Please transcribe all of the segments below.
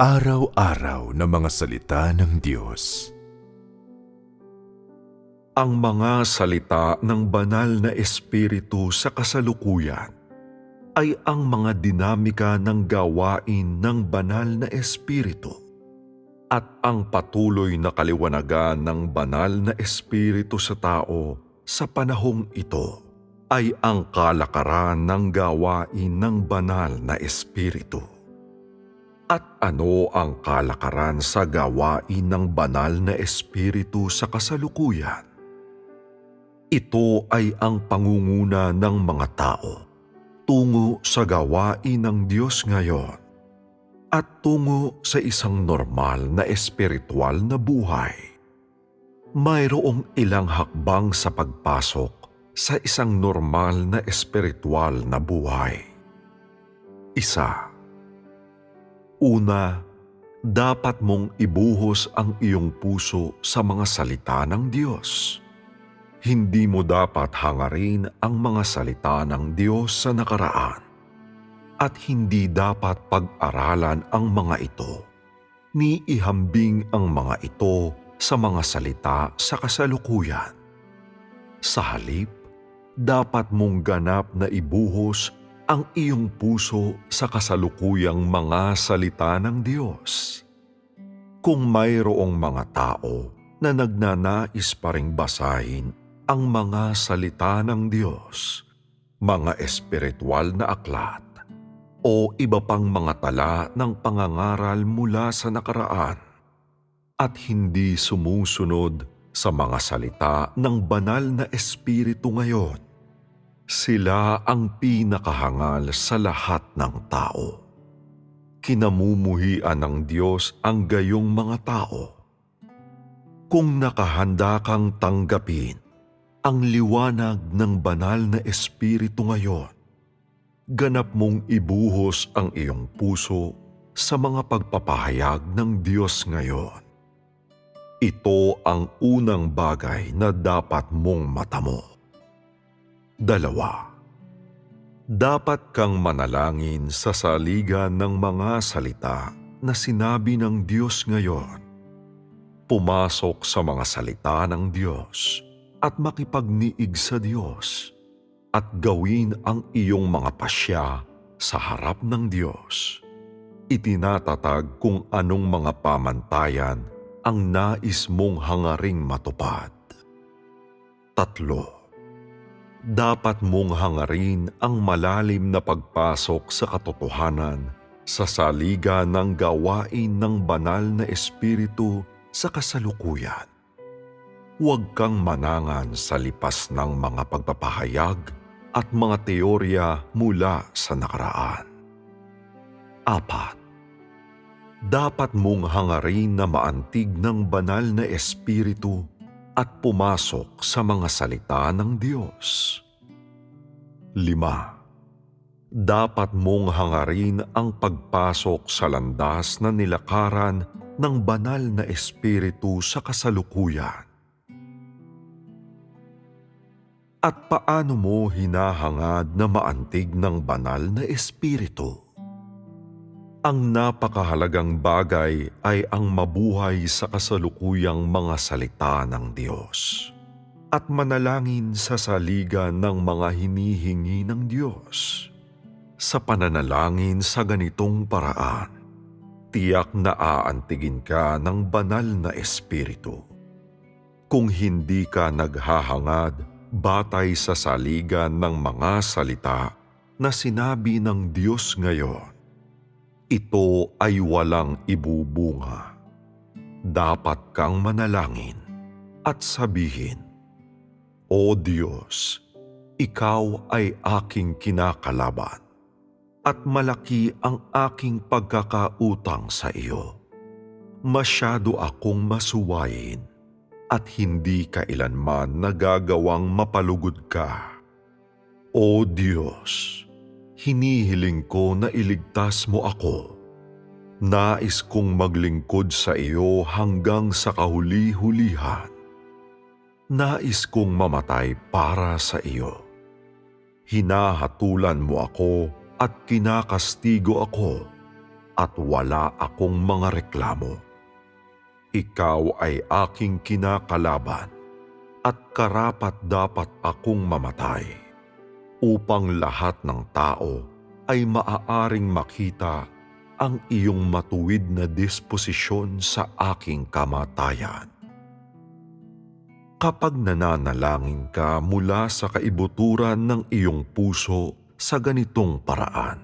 Araw-araw na mga salita ng Diyos. ang mga salita ng banal na espiritu sa kasalukuyan ay ang mga dinamika ng gawain ng banal na espiritu at ang patuloy na kaliwanagan ng banal na espiritu sa tao sa panahong ito ay ang kalakaran ng gawain ng banal na espiritu. At ano ang kalakaran sa gawain ng banal na espiritu sa kasalukuyan? Ito ay ang pangunguna ng mga tao tungo sa gawain ng Diyos ngayon at tungo sa isang normal na espiritual na buhay. Mayroong ilang hakbang sa pagpasok sa isang normal na espiritual na buhay. Isa. Una, dapat mong ibuhos ang iyong puso sa mga salita ng Diyos. Hindi mo dapat hangarin ang mga salita ng Diyos sa nakaraan. At hindi dapat pag-aralan ang mga ito. Ni ihambing ang mga ito sa mga salita sa kasalukuyan. Sa halip, dapat mong ganap na ibuhos ang iyong puso sa kasalukuyang mga salita ng Diyos. Kung mayroong mga tao na nagnanais pa ring basahin ang mga salita ng Diyos, mga espiritual na aklat, o iba pang mga tala ng pangangaral mula sa nakaraan at hindi sumusunod sa mga salita ng banal na espiritu ngayon. Sila ang pinakahangal sa lahat ng tao. Kinamumuhian ng Diyos ang gayong mga tao. Kung nakahanda kang tanggapin ang liwanag ng banal na espiritu ngayon. Ganap mong ibuhos ang iyong puso sa mga pagpapahayag ng Diyos ngayon. Ito ang unang bagay na dapat mong matamo. Dalawa. Dapat kang manalangin sa saligan ng mga salita na sinabi ng Diyos ngayon. Pumasok sa mga salita ng Diyos at makipagniig sa Diyos at gawin ang iyong mga pasya sa harap ng Diyos. Itinatatag kung anong mga pamantayan ang nais mong hangaring matupad. Tatlo. Dapat mong hangarin ang malalim na pagpasok sa katotohanan sa saliga ng gawain ng banal na espiritu sa kasalukuyan huwag kang manangan sa lipas ng mga pagpapahayag at mga teorya mula sa nakaraan. Apat. Dapat mong hangarin na maantig ng banal na espiritu at pumasok sa mga salita ng Diyos. Lima. Dapat mong hangarin ang pagpasok sa landas na nilakaran ng banal na espiritu sa kasalukuyan At paano mo hinahangad na maantig ng banal na espiritu? Ang napakahalagang bagay ay ang mabuhay sa kasalukuyang mga salita ng Diyos at manalangin sa saligan ng mga hinihingi ng Diyos. Sa pananalangin sa ganitong paraan, tiyak na aantigin ka ng banal na espiritu. Kung hindi ka naghahangad batay sa saligan ng mga salita na sinabi ng Diyos ngayon. Ito ay walang ibubunga. Dapat kang manalangin at sabihin, O Diyos, Ikaw ay aking kinakalaban at malaki ang aking pagkakautang sa iyo. Masyado akong masuwayin at hindi kailanman nagagawang mapalugod ka. O Diyos, hinihiling ko na iligtas mo ako. Nais kong maglingkod sa iyo hanggang sa kahuli-hulihan. Nais kong mamatay para sa iyo. Hinahatulan mo ako at kinakastigo ako at wala akong mga reklamo. Ikaw ay aking kinakalaban at karapat dapat akong mamatay upang lahat ng tao ay maaaring makita ang iyong matuwid na disposisyon sa aking kamatayan. Kapag nananalangin ka mula sa kaibuturan ng iyong puso sa ganitong paraan,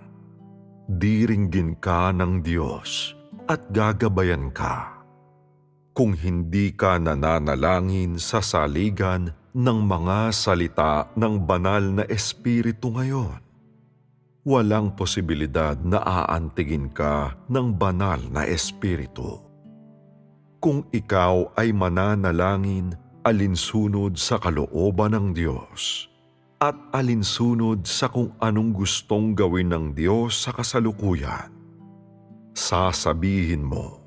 diringgin ka ng Diyos at gagabayan ka. Kung hindi ka nananalangin sa saligan ng mga salita ng banal na Espiritu ngayon, walang posibilidad na aantigin ka ng banal na Espiritu. Kung ikaw ay mananalangin alinsunod sa kalooban ng Diyos at alinsunod sa kung anong gustong gawin ng Diyos sa kasalukuyan, sasabihin mo,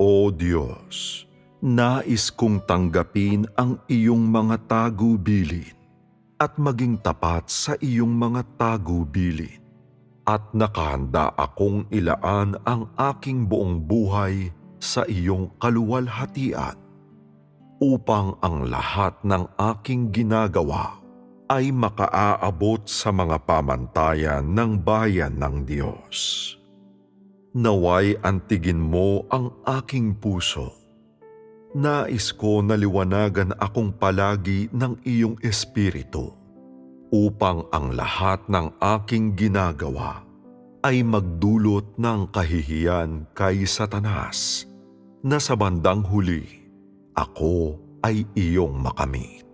O Diyos, nais kong tanggapin ang iyong mga tagubilin at maging tapat sa iyong mga tagubilin at nakahanda akong ilaan ang aking buong buhay sa iyong kaluwalhatian upang ang lahat ng aking ginagawa ay makaaabot sa mga pamantayan ng bayan ng Diyos. Naway antigin mo ang aking puso. Nais ko na liwanagan akong palagi ng iyong espiritu upang ang lahat ng aking ginagawa ay magdulot ng kahihiyan kay Satanas na sa bandang huli ako ay iyong makamit.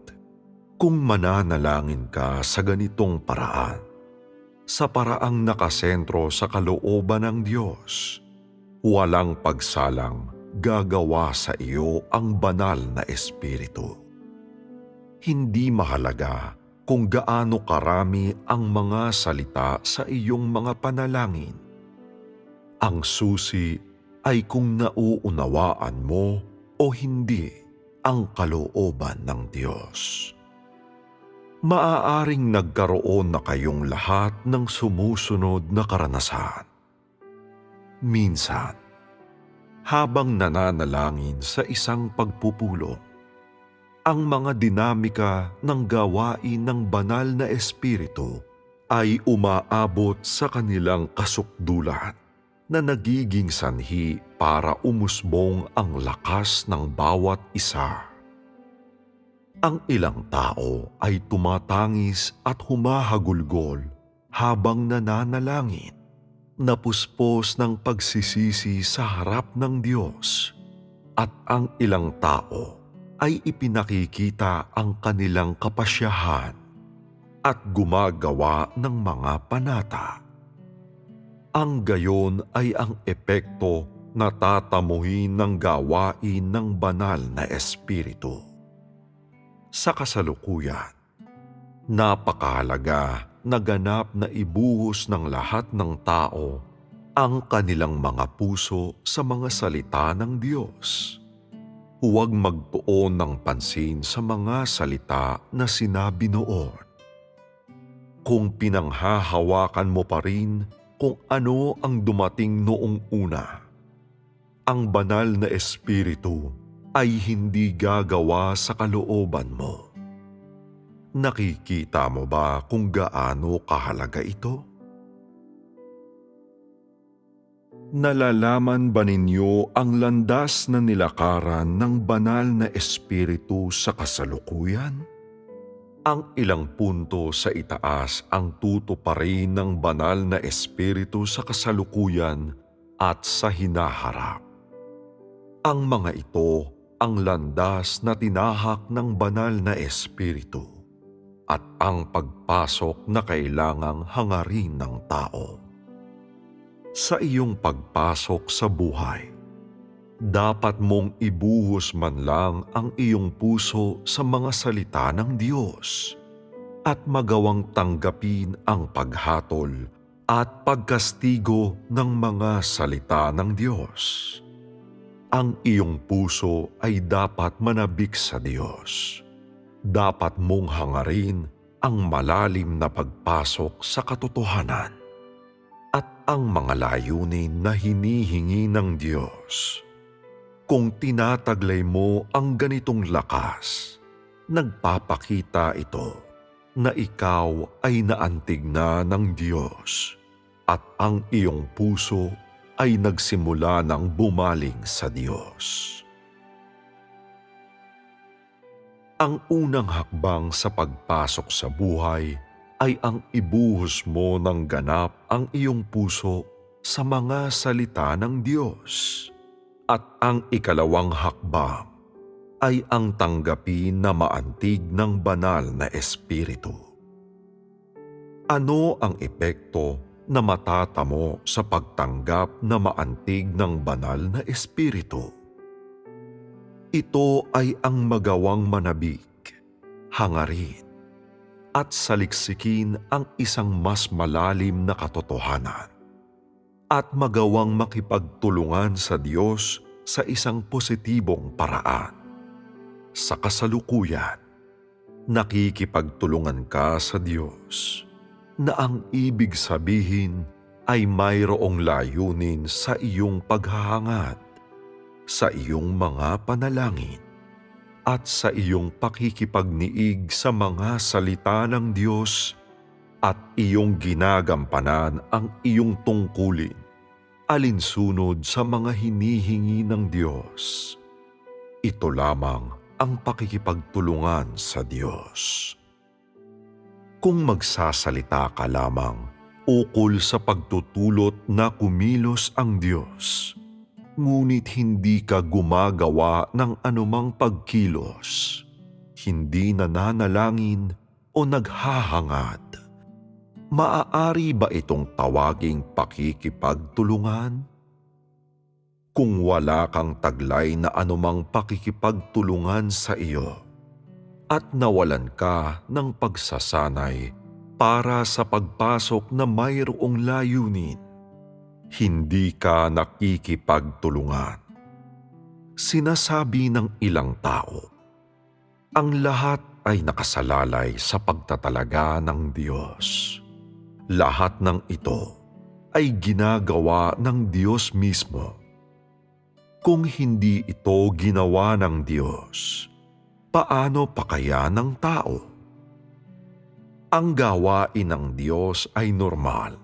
Kung mananalangin ka sa ganitong paraan, sa paraang nakasentro sa kalooban ng Diyos, walang pagsalang gagawa sa iyo ang banal na Espiritu. Hindi mahalaga kung gaano karami ang mga salita sa iyong mga panalangin. Ang susi ay kung nauunawaan mo o hindi ang kalooban ng Diyos. Maaaring nagkaroon na kayong lahat ng sumusunod na karanasan. Minsan, habang nananalangin sa isang pagpupulong, ang mga dinamika ng gawain ng banal na espiritu ay umaabot sa kanilang kasukdulan na nagiging sanhi para umusbong ang lakas ng bawat isa. Ang ilang tao ay tumatangis at humahagulgol habang nananalangin, napuspos ng pagsisisi sa harap ng Diyos, at ang ilang tao ay ipinakikita ang kanilang kapasyahan at gumagawa ng mga panata. Ang gayon ay ang epekto na tatamuhin ng gawain ng banal na espiritu. Sa kasalukuyan, napakahalaga na ganap na ibuhos ng lahat ng tao ang kanilang mga puso sa mga salita ng Diyos. Huwag magtuon ng pansin sa mga salita na sinabi noon. Kung pinanghahawakan mo pa rin kung ano ang dumating noong una, ang banal na espiritu ay hindi gagawa sa kalooban mo. Nakikita mo ba kung gaano kahalaga ito? Nalalaman ba ninyo ang landas na nilakaran ng banal na espiritu sa kasalukuyan? Ang ilang punto sa itaas ang tutuparin ng banal na espiritu sa kasalukuyan at sa hinaharap. Ang mga ito ang landas na tinahak ng banal na espiritu at ang pagpasok na kailangang hangarin ng tao. Sa iyong pagpasok sa buhay, dapat mong ibuhos man lang ang iyong puso sa mga salita ng Diyos at magawang tanggapin ang paghatol at pagkastigo ng mga salita ng Diyos. Ang iyong puso ay dapat manabik sa Diyos. Dapat mong hangarin ang malalim na pagpasok sa katotohanan at ang mga layunin na hinihingi ng Diyos. Kung tinataglay mo ang ganitong lakas, nagpapakita ito na ikaw ay naantig na ng Diyos at ang iyong puso ay nagsimula ng bumaling sa Diyos. Ang unang hakbang sa pagpasok sa buhay ay ang ibuhos mo ng ganap ang iyong puso sa mga salita ng Diyos. At ang ikalawang hakbang ay ang tanggapin na maantig ng banal na espiritu. Ano ang epekto na matatamo sa pagtanggap na maantig ng banal na espiritu? Ito ay ang magawang manabik, hangarin, at saliksikin ang isang mas malalim na katotohanan at magawang makipagtulungan sa Diyos sa isang positibong paraan. Sa kasalukuyan, nakikipagtulungan ka sa Diyos na ang ibig sabihin ay mayroong layunin sa iyong paghahangad, sa iyong mga panalangin, at sa iyong pakikipagniig sa mga salita ng Diyos at iyong ginagampanan ang iyong tungkulin alinsunod sa mga hinihingi ng Diyos. Ito lamang ang pakikipagtulungan sa Diyos. Kung magsasalita ka lamang ukol sa pagtutulot na kumilos ang Diyos, ngunit hindi ka gumagawa ng anumang pagkilos, hindi nananalangin o naghahangad, maaari ba itong tawaging pakikipagtulungan? Kung wala kang taglay na anumang pakikipagtulungan sa iyo at nawalan ka ng pagsasanay para sa pagpasok na mayroong layunin, hindi ka nakikipagtulungan. Sinasabi ng ilang tao, ang lahat ay nakasalalay sa pagtatalaga ng Diyos. Lahat ng ito ay ginagawa ng Diyos mismo. Kung hindi ito ginawa ng Diyos, paano pa kaya ng tao? Ang gawain ng Diyos ay normal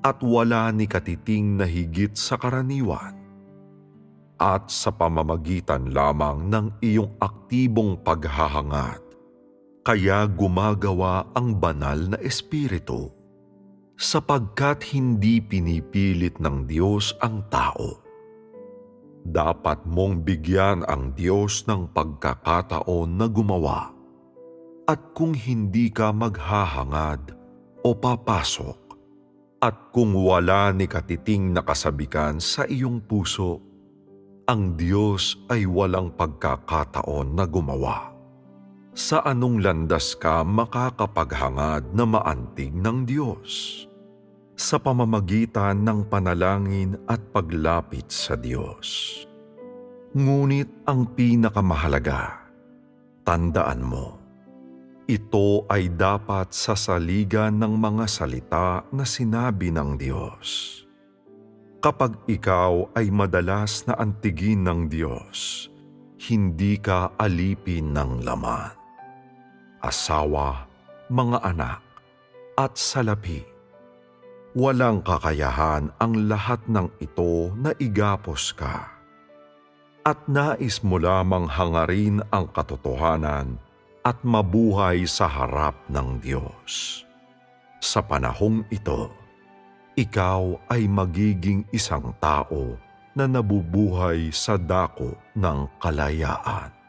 at wala ni katiting na higit sa karaniwan. At sa pamamagitan lamang ng iyong aktibong paghahangad, kaya gumagawa ang banal na espiritu sapagkat hindi pinipilit ng Diyos ang tao. Dapat mong bigyan ang Diyos ng pagkakataon na gumawa. At kung hindi ka maghahangad o papasok, at kung wala ni katiting nakasabikan sa iyong puso, ang Diyos ay walang pagkakataon na gumawa. Sa anong landas ka makakapaghangad na maantig ng Diyos? sa pamamagitan ng panalangin at paglapit sa Diyos. Ngunit ang pinakamahalaga, tandaan mo, ito ay dapat sa saligan ng mga salita na sinabi ng Diyos. Kapag ikaw ay madalas na antigin ng Diyos, hindi ka alipin ng laman. Asawa, mga anak, at salapi walang kakayahan ang lahat ng ito na igapos ka. At nais mo lamang hangarin ang katotohanan at mabuhay sa harap ng Diyos. Sa panahong ito, ikaw ay magiging isang tao na nabubuhay sa dako ng kalayaan.